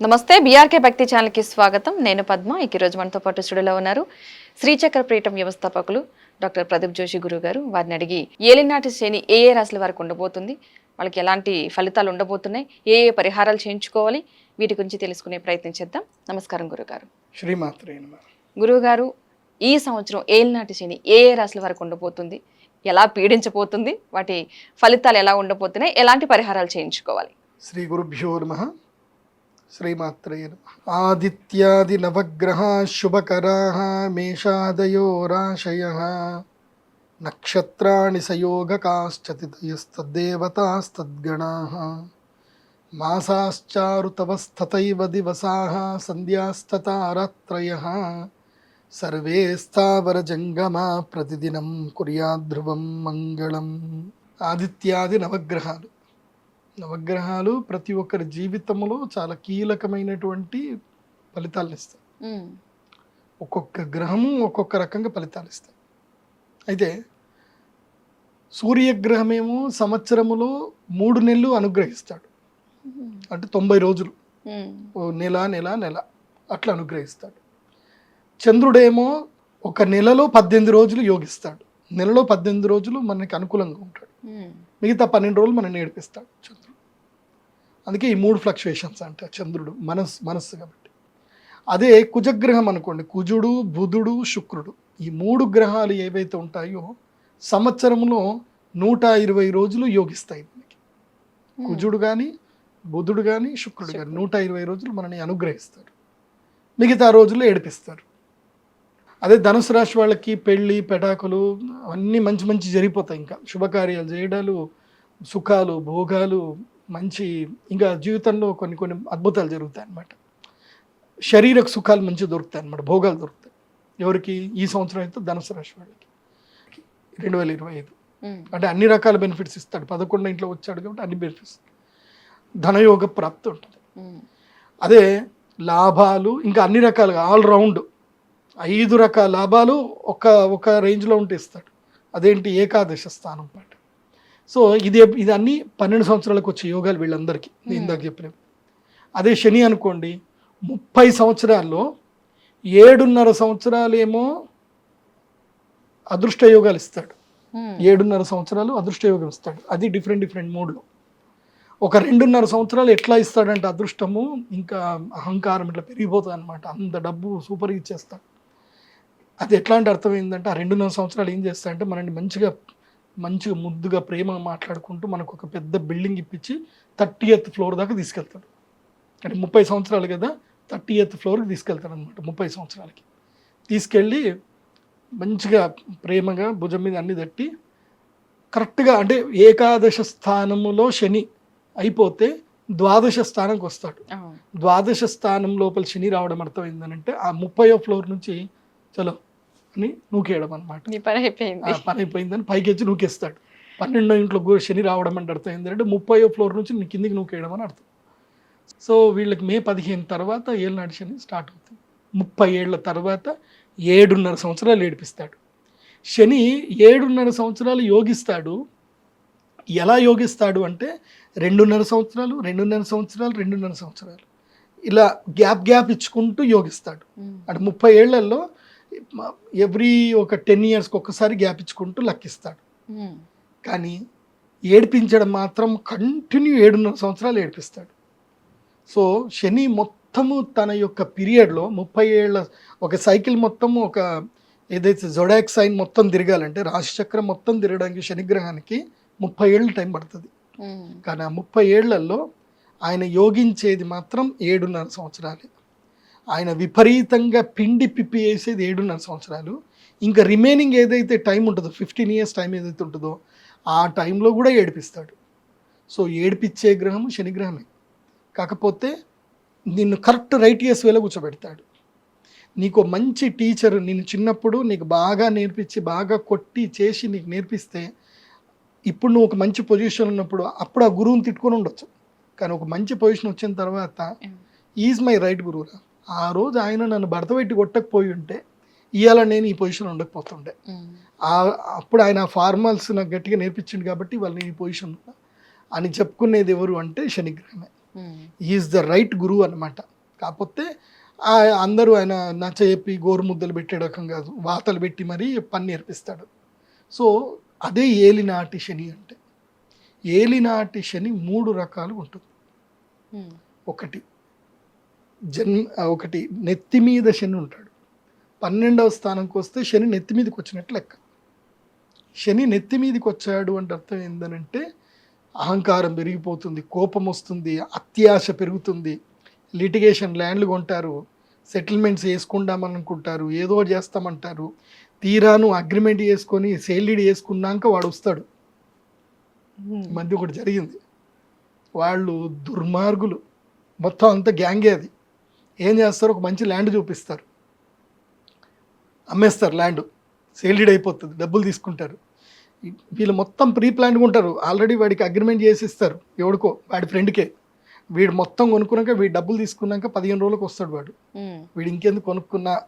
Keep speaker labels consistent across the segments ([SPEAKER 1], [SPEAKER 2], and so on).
[SPEAKER 1] నమస్తే బీఆర్కే భక్తి ఛానల్కి స్వాగతం. నేను పద్మ ఇక ఈరోజు మనతో పాటు స్టూడియోలో ఉన్నారు శ్రీచక్ర పీఠం వ్యవస్థాపకులు డాక్టర్ ప్రదీప్ జోషి గురువు గారు వారిని అడిగి ఏలినాటి శని ఏ ఏ రాశుల వారికి ఉండబోతుంది వాళ్ళకి ఎలాంటి ఫలితాలు ఉండబోతున్నాయి ఏ ఏ పరిహారాలు చేయించుకోవాలి వీటి గురించి తెలుసుకునే ప్రయత్నం చేద్దాం. నమస్కారం గురుగారు
[SPEAKER 2] శ్రీమాత్రే
[SPEAKER 1] గురువుగారు ఈ సంవత్సరం ఏలినాటి శని ఏ ఏ రాశుల వారికి ఉండబోతుంది ఎలా పీడించబోతుంది వాటి ఫలితాలు ఎలా ఉండబోతున్నాయి ఎలాంటి పరిహారాలు చేయించుకోవాలి?
[SPEAKER 2] శ్రీ గురుభ్యో నమ. శ్రీమాత్రేయ ఆదిత్యాది నవగ్రహా శుభకరా మేషాదయో రాశయ నక్షత్రాణి సయోగకాశ్చతితయస్తద్దేవతాస్తద్గణా. మాసాశ్చారుతవస్తథైవ దివసా సంధ్యాస్తతారాత్రయ. సర్వే స్థావరజంగమా ప్రతిదినం కుర్యాధ్రువం మంగళం. ఆదిత్యాది నవగ్రహాలు. నవగ్రహాలు ప్రతి ఒక్కరి జీవితంలో చాలా కీలకమైనటువంటి ఫలితాలను ఇస్తాయి. ఒక్కొక్క గ్రహము ఒక్కొక్క రకంగా ఫలితాలు ఇస్తాయి. అయితే సూర్యగ్రహమేమో సంవత్సరములో మూడు నెలలు అనుగ్రహిస్తాడు. అంటే తొంభై రోజులు. నెల నెల నెల అట్లా అనుగ్రహిస్తాడు. చంద్రుడేమో ఒక నెలలో పద్దెనిమిది రోజులు యోగిస్తాడు. నెలలో పద్దెనిమిది రోజులు మనకి అనుకూలంగా ఉంటాడు. మిగతా పన్నెండు రోజులు మనం నేర్పిస్తాడు చంద్రుడు. అందుకే ఈ మూడు ఫ్లక్చుయేషన్స్ అంటే చంద్రుడు మనస్సు మనస్సు కాబట్టి. అదే కుజగ్రహం అనుకోండి కుజుడు బుధుడు శుక్రుడు ఈ మూడు గ్రహాలు ఏవైతే ఉంటాయో సంవత్సరంలో నూట ఇరవై రోజులు యోగిస్తాయి మనకి. కుజుడు కానీ బుధుడు కానీ శుక్రుడు కానీ నూట ఇరవై రోజులు మనని అనుగ్రహిస్తారు. మిగతా రోజుల్లో ఏడిపిస్తారు. అదే ధనుసు రాశి వాళ్ళకి పెళ్ళి పెటాకులు అన్నీ మంచి మంచి జరిగిపోతాయి ఇంకా. శుభకార్యాలు చేయడాలు సుఖాలు భోగాలు మంచి ఇంకా జీవితంలో కొన్ని కొన్ని అద్భుతాలు జరుగుతాయి అన్నమాట. శరీర సుఖాలు మంచి దొరుకుతాయి అన్నమాట భోగాలు దొరుకుతాయి. ఎవరికి? ఈ సంవత్సరం అయితే ధనుసు రాశి వాళ్ళకి. రెండు వేల ఇరవై ఐదు. అంటే అన్ని రకాల బెనిఫిట్స్ ఇస్తాడు. పదకొండు ఇంట్లో వచ్చాడు కాబట్టి అన్ని బెనిఫిట్స్ ధనయోగ ప్రాప్తి ఉంటుంది. అదే లాభాలు ఇంకా అన్ని రకాలుగా ఆల్ రౌండ్ ఐదు రకాల లాభాలు ఒక ఒక రేంజ్లో ఉంటే ఇస్తాడు. అదేంటి? ఏకాదశ స్థానం పాట. సో ఇది ఇది అన్ని పన్నెండు సంవత్సరాలకు వచ్చే యోగాలు వీళ్ళందరికీ. నేను ఇందాక చెప్పినవి అదే శని అనుకోండి ముప్పై సంవత్సరాల్లో ఏడున్నర సంవత్సరాలేమో అదృష్ట యోగాలు ఇస్తాడు. ఏడున్నర సంవత్సరాలు అదృష్ట యోగం ఇస్తాడు. అది డిఫరెంట్ డిఫరెంట్ మూడ్లో. ఒక రెండున్నర సంవత్సరాలు ఎట్లా ఇస్తాడంటే అదృష్టము ఇంకా అహంకారం ఇట్లా పెరిగిపోతుంది అనమాట అంత డబ్బు సూపర్ ఇచ్చేస్తాడు. అది ఎట్లాంటి అర్థం ఏంటంటే ఆ రెండున్నర సంవత్సరాలు ఏం చేస్తాడంటే మనల్ని మంచిగా మంచిగా ముద్దుగా ప్రేమగా మాట్లాడుకుంటూ మనకు ఒక పెద్ద బిల్డింగ్ ఇప్పించి థర్టీ ఎత్ ఫ్లోర్ దాకా తీసుకెళ్తాడు. అంటే ముప్పై సంవత్సరాలు కదా థర్టీ ఎత్ ఫ్లోర్కి తీసుకెళ్తాడు అనమాట ముప్పై సంవత్సరాలకి. తీసుకెళ్ళి మంచిగా ప్రేమగా భుజం మీద అన్ని తట్టి కరెక్ట్గా అంటే ఏకాదశ స్థానములో శని అయిపోతే ద్వాదశ స్థానంకి వస్తాడు. ద్వాదశ స్థానం లోపల శని రావడం అర్థమైందనంటే ఆ ముప్పయో ఫ్లోర్ నుంచి చలో అని నూకేయడం అనమాట
[SPEAKER 1] నీ పని అయిపోయింది.
[SPEAKER 2] పని అయిపోయిందని పైకి వచ్చి నూకేస్తాడు. పన్నెండో ఇంట్లో గు- శని రావడం అంటే అర్థం ఏంటంటే ముప్పయో ఫ్లోర్ నుంచి నీ కిందికి నూకేయడం అని అర్థం. సో వీళ్ళకి మే పదిహేను తర్వాత ఏళ్ళనాటి శని స్టార్ట్ అవుతుంది. ముప్పై ఏళ్ళ తర్వాత ఏడున్నర సంవత్సరాలు ఏడిపిస్తాడు. శని ఏడున్నర సంవత్సరాలు యోగిస్తాడు. ఎలా యోగిస్తాడు అంటే రెండున్నర సంవత్సరాలు రెండున్నర సంవత్సరాలు రెండున్నర సంవత్సరాలు. ఇలా గ్యాప్ గ్యాప్ ఇచ్చుకుంటూ యోగిస్తాడు. అంటే ముప్పై ఏళ్ళలో ఎవ్రీ ఒక టెన్ ఇయర్స్కి ఒక్కసారి గ్యాప్ ఇచ్చుకుంటూ లెక్కిస్తాడు కానీ ఏడిపించడం మాత్రం కంటిన్యూ ఏడున్నర సంవత్సరాలు ఏడిపిస్తాడు. సో శని మొత్తము తన యొక్క పీరియడ్లో ముప్పై ఏళ్ళ ఒక సైకిల్ మొత్తం ఒక ఏదైతే జొడాక్ సైన్ మొత్తం తిరగాలంటే రాశిచక్రం మొత్తం తిరగడానికి శనిగ్రహానికి ముప్పై ఏళ్ళు టైం పడుతుంది. కానీ ఆ ముప్పై ఏళ్ళలో ఆయన యోగించేది మాత్రం ఏడున్నర సంవత్సరాలే. ఆయన విపరీతంగా పిండి పిప్పి వేసేది ఏడున్నర సంవత్సరాలు. ఇంకా రిమైనింగ్ ఏదైతే టైం ఉంటుందో ఫిఫ్టీన్ ఇయర్స్ టైం ఏదైతే ఉంటుందో ఆ టైంలో కూడా ఏడిపిస్తాడు. సో ఏడిపించే గ్రహం శనిగ్రహమే కాకపోతే నిన్ను కరెక్ట్ రైట్ ఇయర్స్ వేలో కూర్చోబెడతాడు. నీకు మంచి టీచర్ నేను చిన్నప్పుడు నీకు బాగా నేర్పించి బాగా కొట్టి చేసి నీకు నేర్పిస్తే ఇప్పుడు నువ్వు ఒక మంచి పొజిషన్ ఉన్నప్పుడు అప్పుడు ఆ గురువుని తిట్టుకొని ఉండొచ్చు. కానీ ఒక మంచి పొజిషన్ వచ్చిన తర్వాత ఈజ్ మై రైట్ గురువురా. ఆ రోజు ఆయన నన్ను భర్త పెట్టి కొట్టకపోయి ఉంటే ఇవాళ నేను ఈ పొజిషన్ ఉండకపోతుండే. అప్పుడు ఆయన ఫార్మల్స్ నాకు గట్టిగా నేర్పించిండు కాబట్టి వాళ్ళు నేను ఈ పొజిషన్ అని చెప్పుకునేది ఎవరు అంటే శనిగ్రహమే. ఈజ్ ద రైట్ గురువు అనమాట కాకపోతే ఆ అందరూ ఆయన నచ్చ చెప్పి గోరు ముద్దలు పెట్టే రకం కాదు వాతలు పెట్టి మరీ పని నేర్పిస్తాడు. సో అదే ఏలినాటి శని అంటే ఏలినాటి శని మూడు రకాలు ఉంటుంది. ఒకటి జన్ ఒకటి నెత్తి మీద శని ఉంటాడు. పన్నెండవ స్థానంకి వస్తే శని నెత్తి మీదకి వచ్చినట్లు లెక్క. శని నెత్తి మీదకి వచ్చాడు అంటే అర్థం ఏంటనంటే అహంకారం పెరిగిపోతుంది కోపం వస్తుంది అత్యాశ పెరుగుతుంది లిటిగేషన్ ల్యాండ్లు కొంటారు సెటిల్మెంట్స్ వేసుకుందామని అనుకుంటారు ఏదో చేస్తామంటారు తీరాను అగ్రిమెంట్ చేసుకొని సేల్డీడ్ చేసుకున్నాక వాడు వస్తాడు. మధ్య ఒకటి జరిగింది. వాళ్ళు దుర్మార్గులు. మొత్తం అంతా గ్యాంగే అది. ఏం చేస్తారు ఒక మంచి ల్యాండ్ చూపిస్తారు. అమ్మేస్తారు ల్యాండ్. సేల్డీడ్ అయిపోతుంది. డబ్బులు తీసుకుంటారు. వీళ్ళు మొత్తం ప్రీ ప్లాన్గా ఉంటారు. ఆల్రెడీ వాడికి అగ్రిమెంట్ చేసి ఇస్తారు ఎవడికో వాడి ఫ్రెండ్కే. వీడు మొత్తం కొనుక్కున్నాక వీడు డబ్బులు తీసుకున్నాక పదిహేను రోజులకు వస్తాడు వాడు. వీడు ఇంకెందుకు కొనుక్కున్నా?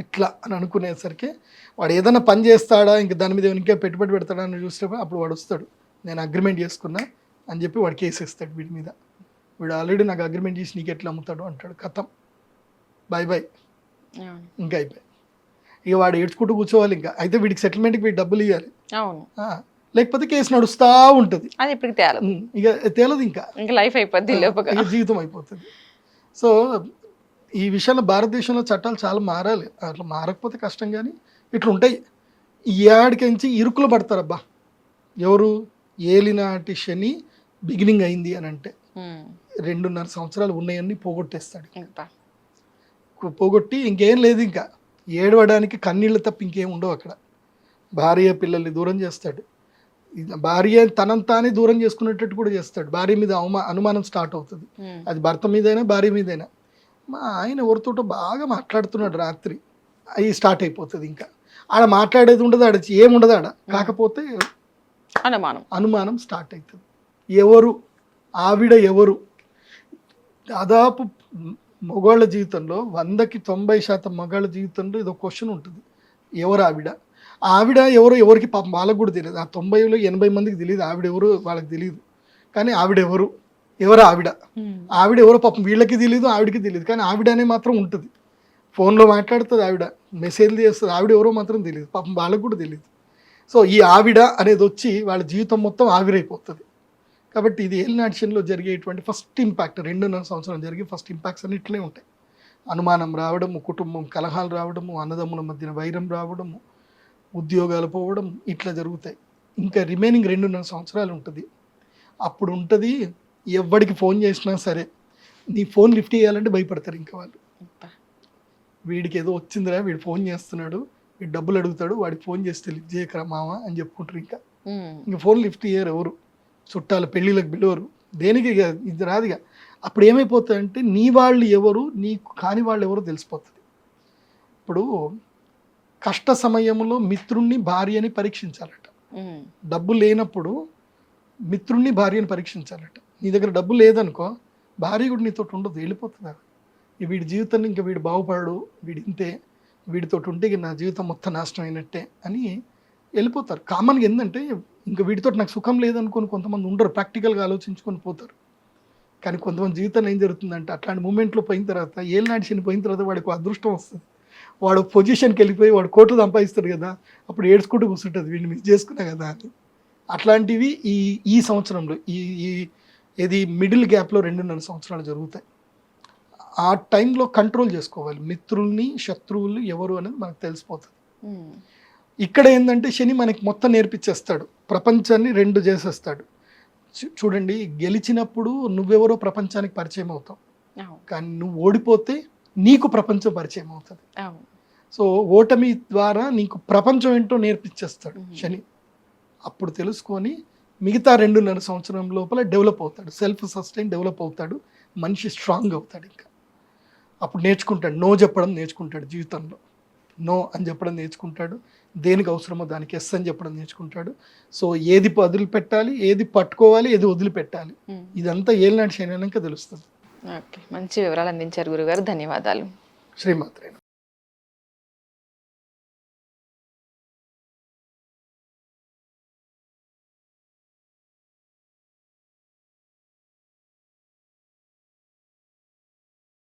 [SPEAKER 2] ఇట్లా అని అనుకునేసరికి వాడు ఏదైనా పని చేస్తాడా? ఇంక దాని మీద ఇంకా పెట్టుబడి పెడతాడా? అని చూసినప్పుడు అప్పుడు వాడు వస్తాడు. నేను అగ్రిమెంట్ చేసుకున్నా అని చెప్పి వాడు కేసు ఇస్తాడు వీడి మీద. వీడు ఆల్రెడీ నాకు అగ్రిమెంట్ చేసి నీకు ఎట్లా అమ్ముతాడు అంటాడు కథం. Bye bye. ఇంకా అయిపోయి ఇక వాడు ఏడ్చుకుంటూ కూర్చోవాలి ఇంకా. అయితే వీడికి సెటిల్మెంట్కి వీడు డబ్బులు ఇవ్వాలి
[SPEAKER 1] అవును.
[SPEAKER 2] లేకపోతే కేసు నడుస్తూ ఉంటుంది.
[SPEAKER 1] అది ఇప్పటికి తేలదు.
[SPEAKER 2] ఇక తేలదు ఇంకా.
[SPEAKER 1] ఇంకా లైఫ్ అయిపోద్ది
[SPEAKER 2] జీవితం అయిపోతుంది. సో ఈ విషయంలో భారతదేశంలో చట్టాలు చాలా మారాలి. అట్లా మారకపోతే కష్టం కానీ ఇట్లా ఉంటాయి ఈ ఏడికించి ఇరుకులు పడతారబ్బా ఎవరు? ఏలినాటి శని బిగినింగ్ అయింది అని అంటే. రెండున్నర సంవత్సరాలు ఉన్నాయన్నీ పోగొట్టేస్తాడు. పోగొట్టి ఇంకేం లేదు ఇంకా. ఏడవడానికి కన్నీళ్ళు తప్ప ఇంకేం ఉండవు అక్కడ. భార్య పిల్లల్ని దూరం చేస్తాడు. భార్య తనంతానే తానే దూరం చేసుకునేటట్టు కూడా చేస్తాడు. భార్య మీద అవమా అనుమానం స్టార్ట్ అవుతుంది. అది భర్త మీదైనా భార్య మీదైనా. మా ఆయన ఎవరితోటో బాగా మాట్లాడుతున్నాడు రాత్రి. అవి స్టార్ట్ అయిపోతుంది ఇంకా. ఆడ మాట్లాడేది ఉండదు ఆడ ఏముండదు ఆడ. కాకపోతే
[SPEAKER 1] అనుమానం.
[SPEAKER 2] అనుమానం స్టార్ట్ అవుతుంది. ఎవరు? ఆవిడ ఎవరు? దాదాపు మగవాళ్ళ జీవితంలో వందకి తొంభై శాతం మగాళ్ళ జీవితంలో ఇది ఒక క్వశ్చన్ ఉంటుంది. ఎవరు ఆవిడ? ఆవిడ ఎవరు ఎవరికి పాపం వాళ్ళకు కూడా తెలియదు. ఆ తొంభైలో ఎనభై మందికి తెలియదు. ఆవిడ ఎవరు వాళ్ళకి తెలియదు. కానీ ఆవిడ ఎవరు? ఎవరు ఆవిడ. ఆవిడ ఎవరో పాపం వీళ్ళకి తెలియదు ఆవిడకి తెలియదు. కానీ ఆవిడ అనే మాత్రం ఉంటుంది. ఫోన్లో మాట్లాడుతుంది ఆవిడ మెసేజ్లు చేస్తుంది. ఆవిడ ఎవరో మాత్రం తెలియదు. పాపం వాళ్ళకు కూడా తెలియదు. సో ఈ ఆవిడ అనేది వచ్చి వాళ్ళ జీవితం మొత్తం ఆవిరైపోతుంది. కాబట్టి ఇది ఏలినాటిషన్లో జరిగేటువంటి ఫస్ట్ ఇంపాక్ట్. రెండున్నర సంవత్సరం జరిగే ఫస్ట్ ఇంపాక్ట్స్ అన్ని ఇట్లనే ఉంటాయి. అనుమానం రావడము కుటుంబం కలహాలు రావడము అన్నదమ్ముల మధ్యన వైరం రావడము ఉద్యోగాలు పోవడం ఇట్లా జరుగుతాయి. ఇంకా రిమైనింగ్ రెండున్నర సంవత్సరాలు ఉంటుంది. అప్పుడు ఉంటుంది ఎవరికి ఫోన్ చేసినా సరే నీ ఫోన్ లిఫ్ట్ చేయాలంటే భయపడతారు ఇంకా వాళ్ళు. వీడికి ఏదో వచ్చిందిరా వీడు ఫోన్ చేస్తున్నాడు వీడు డబ్బులు అడుగుతాడు వాడికి ఫోన్ చేస్తే లిఫ్ట్ చేయకరా మామ అని చెప్పుకుంటారు ఇంకా. ఇంక ఫోన్ లిఫ్ట్ చేయరు ఎవరు. చుట్టాలు పెళ్ళిళ్ళకి పిలవరు. దేనికి ఇది రాదుగా. అప్పుడు ఏమైపోతుందంటే నీ వాళ్ళు ఎవరు నీకు కాని వాళ్ళు ఎవరో తెలిసిపోతుంది. ఇప్పుడు కష్ట సమయంలో మిత్రుణ్ణి భార్యని పరీక్షించాలట. డబ్బు లేనప్పుడు మిత్రుణ్ణి భార్యని పరీక్షించాలట. నీ దగ్గర డబ్బు లేదనుకో భార్య కూడా నీతో ఉండదు. ఈ వీడి జీవితాన్ని ఇంకా వీడు బాగుపడడు వీడి ఇంతే. వీడితో ఉంటే నా జీవితం మొత్తం నాశనం అయినట్టే అని వెళ్ళిపోతారు. కామన్గా ఏంటంటే ఇంకా వీటితో నాకు సుఖం లేదనుకొని కొంతమంది ఉండరు ప్రాక్టికల్గా ఆలోచించుకొని పోతారు. కానీ కొంతమంది జీవితంలో ఏం జరుగుతుందంటే అట్లాంటి మూమెంట్లో పోయిన తర్వాత ఏళ్ళనాటి చనిపోయిన తర్వాత వాడికి అదృష్టం వస్తుంది. వాడు పొజిషన్కి వెళ్ళిపోయి వాడు కోట్లు సంపాదిస్తాడు కదా అప్పుడు ఏడ్చుకుంటూ కూర్చుంటుంది వీడిని మిస్ చేసుకున్నా కదా అని. అట్లాంటివి ఈ ఈ సంవత్సరంలో ఈ ఈ ఇది మిడిల్ గ్యాప్లో రెండున్నర సంవత్సరాలు జరుగుతాయి. ఆ టైంలో కంట్రోల్ చేసుకోవాలి. మిత్రుల్ని శత్రువులు ఎవరు అనేది మనకు తెలిసిపోతుంది. ఇక్కడ ఏంటంటే శని మనకి మొత్తం నేర్పించేస్తాడు. ప్రపంచాన్ని రెండు చేసేస్తాడు. చూడండి గెలిచినప్పుడు నువ్వెవరో ప్రపంచానికి పరిచయం అవుతావు. కానీ నువ్వు ఓడిపోతే నీకు ప్రపంచం పరిచయం అవుతుంది. సో ఓటమి ద్వారా నీకు ప్రపంచం ఏంటో నేర్పించేస్తాడు. శని. అప్పుడు తెలుసుకొని మిగతా రెండున్నర సంవత్సరం లోపల డెవలప్ అవుతాడు. సెల్ఫ్ సస్టైన్ డెవలప్ అవుతాడు. మనిషి స్ట్రాంగ్ అవుతాడు ఇంకా. అప్పుడు నేర్చుకుంటాడు. నో చెప్పడం నేర్చుకుంటాడు జీవితంలో. నో అని చెప్పడం నేర్చుకుంటాడు. దేనికి అవసరమో దానికి ఎస్ అని చెప్పడం నేర్చుకుంటాడు. సో ఏది వదిలిపెట్టాలి ఏది పట్టుకోవాలి ఏది వదిలిపెట్టాలి. ఇదంతా ఏలినాటి శని అన్నాక తెలుస్తుంది.
[SPEAKER 1] ఓకే. మంచి వివరాలు అందించారు గురుగారు. ధన్యవాదాలు.
[SPEAKER 2] శ్రీమాత్రేణ